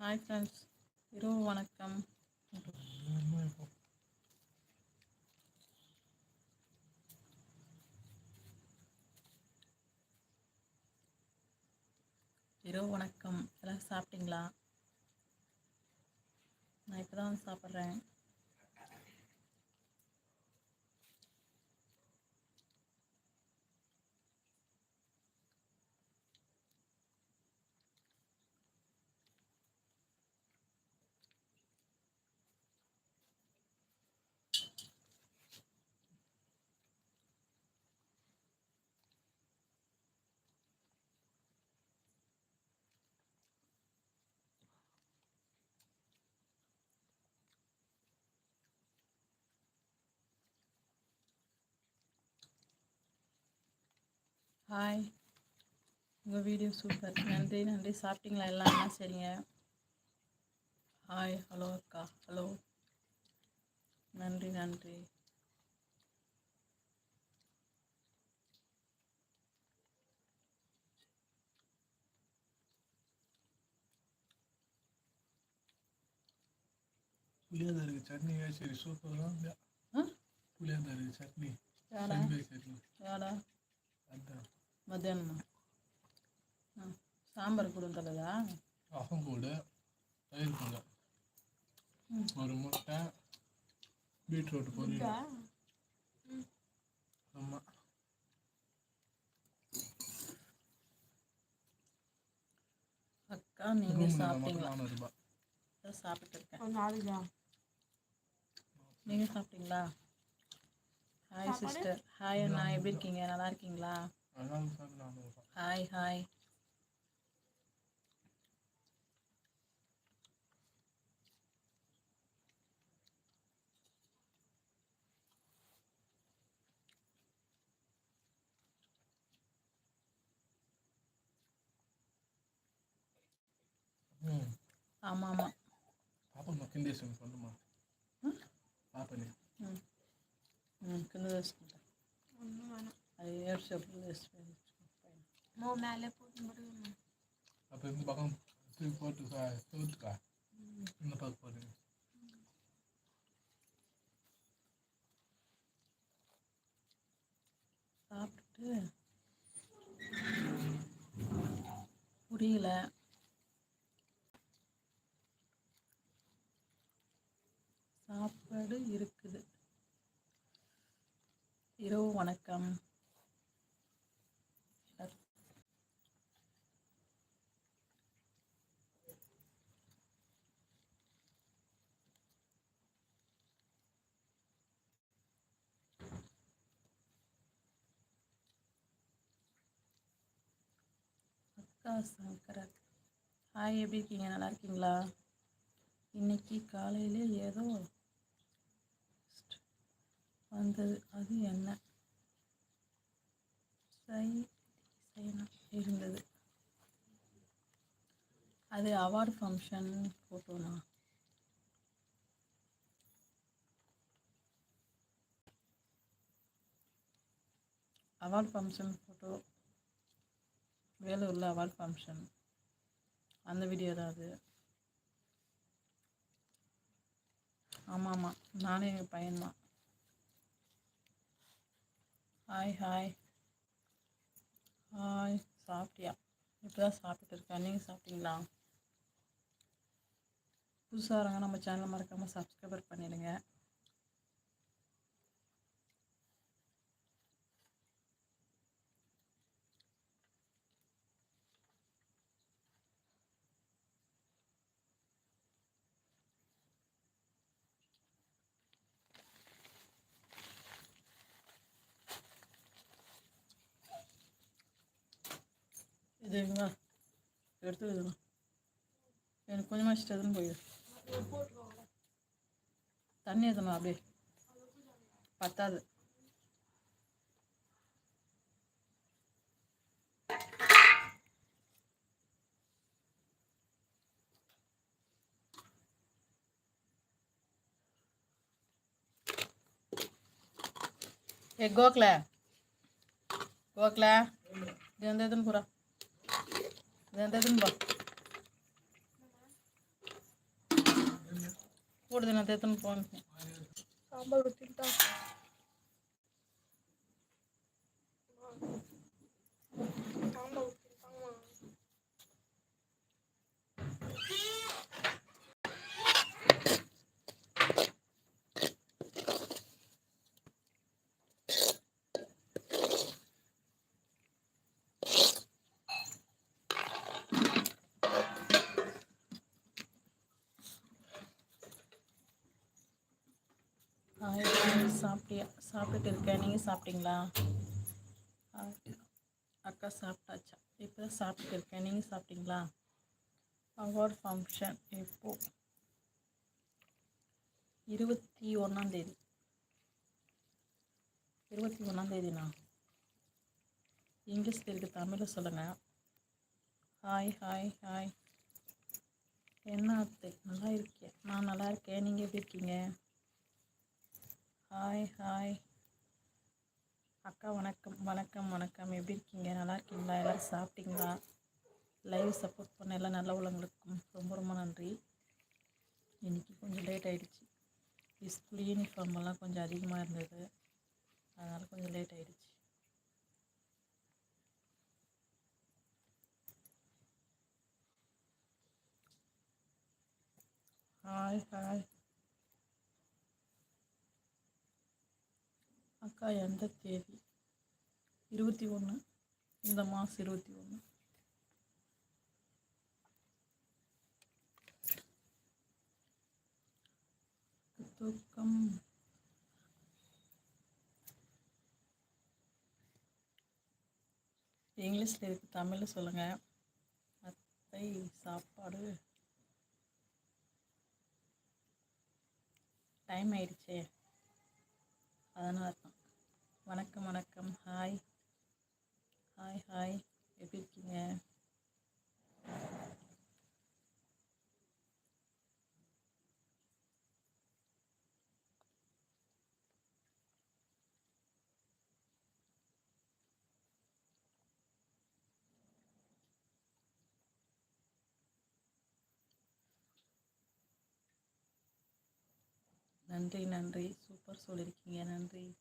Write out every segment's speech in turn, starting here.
Hi friends இரவு வணக்கம். இரவு வணக்கம். எல்லாம் சாப்பிட்டீங்களா? நான் இப்போ தான் சாப்பிட்றேன். ஹாய் உங்கள் வீடியோ சூப்பர் நன்றி நன்றி. சாப்பிட்டீங்களா எல்லாம்? என்ன சரிங்க ஹாய் ஹலோ அக்கா. ஹலோ நன்றி நன்றி. புளியாதாருக்கு சட்னி சரி சூப்பராக ஆ புளியாதாருக்கு சட்னி. சட்னி. சட்னி ஆ சாம்பார் கொடுத்தலதா ரசம் கூட தயிர் கூட. ஒரு முட்டை பீட்ரூட் பொரியல். ஆமாம் அக்கா நீங்கள் ரூமில் சாப்பிட்டீங்களா? நானூறு ரூபாய் அதான் சாப்பிட்டு இருக்கேன். ஒரு நாளைக்கா நீங்கள் சாப்பிட்டீங்களா? ஹாய் சிஸ்டர் ஹாய் அண்ணா. எப்படி இருக்கீங்க? நல்லா இருக்கீங்களா? அதனால சார் நானூறு ரூபாய் ஹாய் ஹாய் ம் ஆமாம் ஆமாம் பாப்பா மக்கிண்டேஷன் பண்ணுமா பாப்பனே ம் ம் కింద వేసుకుంటా ஒன்றும் வேணாம் అది ఏడు చెప్పులు వేసి மோ மேலே போட்டு மட்டும் அப்போ இந்த பக்கம் தூக்கி போட்டு தோத்துக்கா இந்த பக்கம் போடுங்க சாப்பிட்டுட்டு புரியல சாப்பாடு இருக்குது இரவு வணக்கம் சங்கரத் ஹாய் எப்படி இருக்கீங்க? நல்லா இருக்கீங்களா? இன்னைக்கு காலையில் ஏதோ வந்தது. அது என்ன? சை இருந்தது. அது அவார்டு ஃபங்க்ஷன் ஃபோட்டோண்ணா அவார்டு ஃபங்க்ஷன் ஃபோட்டோ வேலூரில் அவார்ட் ஃபங்க்ஷன். அந்த வீடியோ தான் அது. ஆமாம் ஆமாம் நானே எங்கள் பையன்தான் ஹாய் ஹாய் ஹாய் சாப்பிட்டியா? இப்போ தான் சாப்பிட்டு இருக்கேன். நீங்கள் சாப்பிட்டீங்களா? புதுசாக வரவங்க நம்ம சேனலை மறக்காமல் சப்ஸ்கிரைபர் பண்ணிடுங்க. இது இங்க எடுத்து வைக்கணும் எனக்கு கொஞ்சமாக இஷ்டம் எதுன்னு போயிடு தண்ணி எத்தணும் அப்படியே பத்தாது ஏ கோக்ல கோக்ல இது எந்த தெத்துன்னு போ கூடுதல் நான் தெத்துன்னு போனேன் சாம்பார் ஊற்றிட்டா அப்படியா? சாப்பிட்டுட்டு இருக்கேன். நீங்கள் சாப்பிட்டீங்களா? அக்கா சாப்பிட்டாச்சா? இப்போ தான் சாப்பிட்டுட்டு இருக்கேன். நீங்கள் சாப்பிட்டீங்களா? அவார்ட் ஃபங்க்ஷன் எப்போ இருபத்தி ஒன்றாந்தேதி இருபத்தி ஒன்றாந்தேதிண்ணா இங்கிலீஷ் இருக்குது தமிழில் சொல்லுங்கள் ஹாய் ஹாய் ஹாய் என்ன அத்தை? நல்லா இருக்கேன் நான் நல்லா இருக்கேன். நீங்கள் எப்படி இருக்கீங்க? ஹாய் ஹாய் அக்கா வணக்கம். வணக்கம் வணக்கம். எப்படி இருக்கீங்க? நல்லா இருக்கீங்களா? எல்லோரும் சாப்பிட்டீங்களா? லைவ் சப்போர்ட் பண்ண எல்லாம் நல்ல உள்ளவங்களுக்கும் ரொம்ப ரொம்ப நன்றி. இன்றைக்கி கொஞ்சம் லேட் ஆகிடுச்சு ஸ்கூல் யூனிஃபார்ம் எல்லாம் கொஞ்சம் அதிகமாக இருந்தது. அதனால் கொஞ்சம் லேட் ஆகிடுச்சு ஹாய் ஹாய் அக்கா எந்த தேதி? இருபத்தி ஒன்று இந்த மாதம் இருபத்தி ஒன்று தூக்கம். இங்கிலீஷில் இருக்கு தமிழில் சொல்லுங்கள் அத்தை சாப்பாடு. டைம் ஆயிடுச்சே. அதனால தான். வணக்கம் வணக்கம். ஹாய் ஹாய் ஹாய் எப்படி இருக்கீங்க? நன்றி நன்றி. சூப்பர் சொல்லியிருக்கீங்க நன்றி.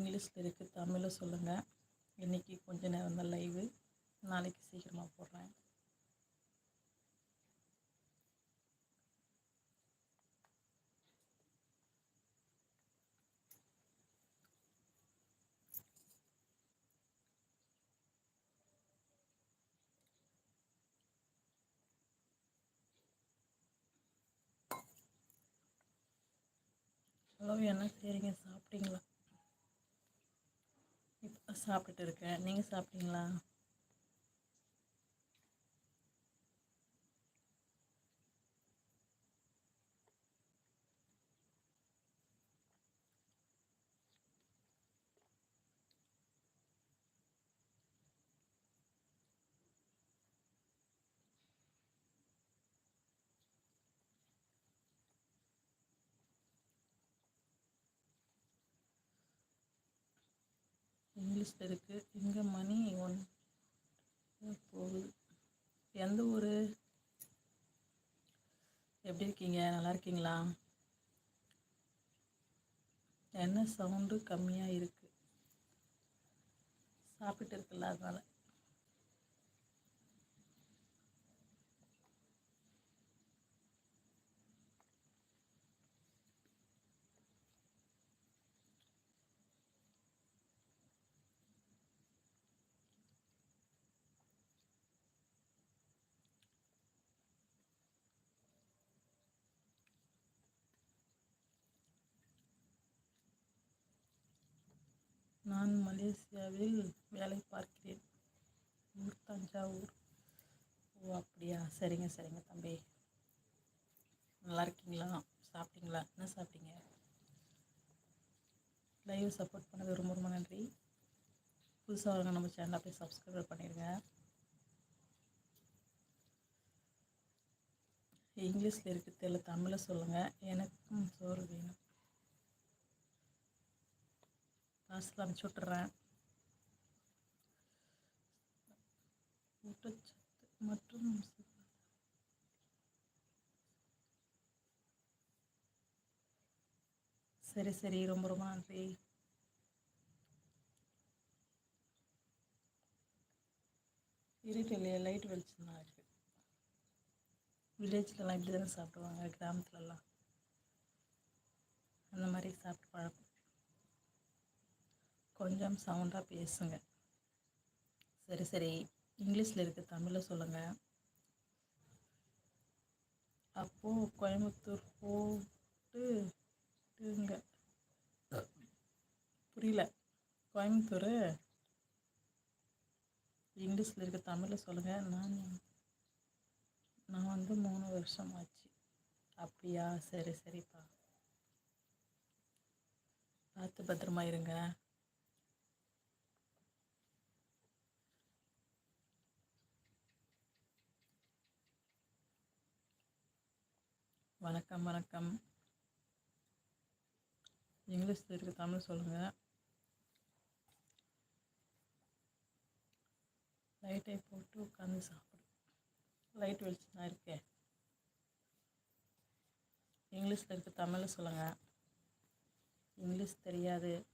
இங்கிலீஷில் இருக்குது தமிழும் சொல்லுங்கள் இன்றைக்கி கொஞ்ச நேரம் தான் லைவு நாளைக்கு சீக்கிரமாக போடுறேன். ஹலோ என்ன செய்கிறீங்க சாப்பிட்டீங்களா? சாப்பிட்டுட்டு இருக்கேன். நீங்கள் சாப்பிட்டீங்களா? லிஸ்ட் இருக்குது இங்கே மணி ஒன் போகுது எந்த ஊர்? எப்படி இருக்கீங்க? நல்லா இருக்கீங்களா? என்ன சவுண்டு கம்மியாக இருக்குது சாப்பிட்டு இருக்குல்ல அதனால நான் மலேசியாவில் வேலை பார்க்கிறேன். ஊர் தஞ்சாவூர். ஓ அப்படியா? சரிங்க சரிங்க தம்பி. நல்லா இருக்கீங்களா? சாப்பிட்டீங்களா? என்ன சாப்பிட்டீங்க? லைவ் சப்போர்ட் பண்ணது ரொம்ப ரொம்ப நன்றி. புதுசாக வரவங்க நம்ம சேனலை போய் சப்ஸ்கிரைப் பண்ணிடுங்க. இங்கிலீஷில் இருக்கு தெரியல. தமிழில் சொல்லுங்கள் எனக்கும் சோறு வேணும். பார்சல் அனுப்பிச்சி விட்டுறேன். ஊட்டச்சத்து மற்றும் சரி சரி. ரொம்ப ரொம்ப நன்றி. இருட்டு இல்லையா லைட் வெளிச்சம் தான் இருக்குது வில்லேஜ்லலாம் இப்படி தானே சாப்பிடுவாங்க கிராமத்துலலாம். அந்த மாதிரி சாப்பிட்டு பழக்கம். கொஞ்சம் சவுண்டாக பேசுங்க. சரி சரி. இங்கிலீஷில் இருக்க தமிழில் சொல்லுங்கள் அப்போது கோயம்புத்தூர் போட்டுங்க புரியல. கோயம்புத்தூர்? இங்கிலீஷில் இருக்க தமிழில் சொல்லுங்கள் நான் நான் வந்து மூணு வருஷம் ஆச்சு அப்படியா? சரி சரிப்பா. பார்த்து பத்திரமா இருங்க. வணக்கம் வணக்கம். இங்கிலீஷில் இருக்க தமிழ் சொல்லுங்கள் லைட்டை போட்டு உட்காந்து சாப்பிடு. லைட் வெளிச்சு தான் இருக்கே. இங்கிலீஷில் இருக்க தமிழ் சொல்லுங்கள் இங்கிலீஷ் தெரியாது.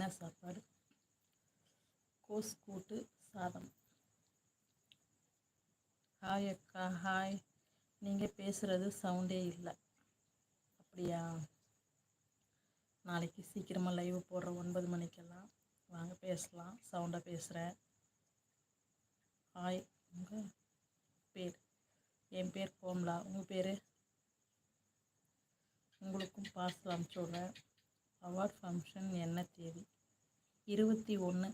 என்ன சாப்பாடு? கோஸ் கூட்டு சாதம். ஹாய் அக்கா ஹாய். நீங்கள் பேசுகிறது சவுண்டே இல்லை. அப்படியா? நாளைக்கு சீக்கிரமாக லைவ் போடுற ஒன்பது மணிக்கெல்லாம் வாங்க பேசலாம். சவுண்டாக பேசுகிறேன் ஹாய். உங்கள் பேர்? என் பேர் கோம்லா. உங்கள் பேர்? உங்களுக்கும் பார்சல் அனுப்பிச்சி விட்றேன். அவார்ட் ஃபங்க்ஷன் என்ன தேதி? இருபத்தி ஒன்று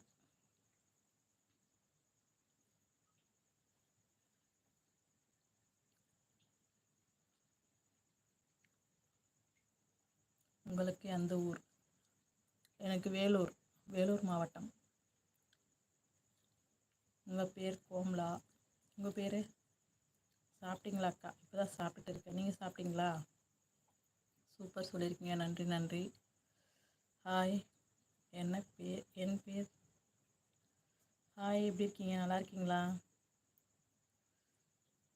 உங்களுக்கு எந்த ஊர்? எனக்கு வேலூர் வேலூர் மாவட்டம். உங்கள் பேர் கோம்லா. உங்கள் பேர்? சாப்பிட்டீங்களா அக்கா? இப்போ தான் சாப்பிட்டு இருக்கேன். நீங்கள் சாப்பிட்டீங்களா? சூப்பர் சொல்லியிருக்கீங்க. நன்றி நன்றி. ஹாய் என்ன பேர் என் பேர்? ஹாய் எப்படி இருக்கீங்க? நல்லா இருக்கீங்களா?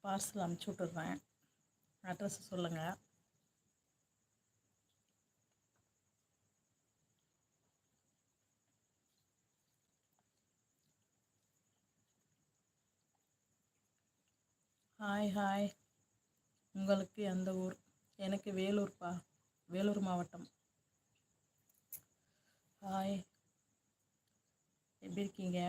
பார்சல் அனுப்பிச்சி விட்டுறேன். அட்ரஸ் சொல்லுங்கள் ஹாய் ஹாய் உங்களுக்கு எந்த ஊர்? எனக்கு வேலூர்ப்பா. வேலூர் மாவட்டம். ஹாய் எப்படி இருக்கீங்க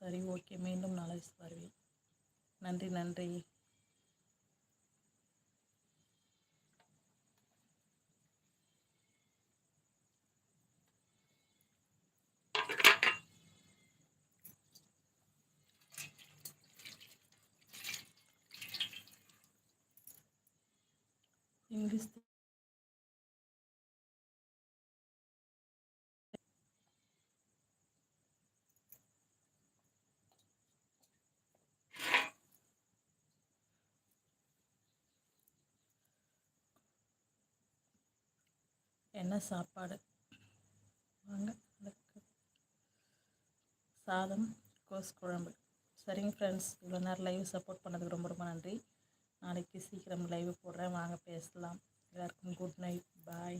சரி ஓகே மீண்டும் நாளை வருவேன் நன்றி நன்றி. இங்கிலீஷ் என்ன சாப்பாடு? வாங்க. சாதம் கோஸ் குழம்பு. சரிங்க ஃப்ரெண்ட்ஸ் இவ்வளோ நேரம் லைவ் சப்போர்ட் பண்ணதுக்கு ரொம்ப ரொம்ப நன்றி. நாளைக்கு சீக்கிரம் லைவ் போடுறேன். வாங்க பேசலாம். எல்லாருக்கும் குட் நைட் பாய்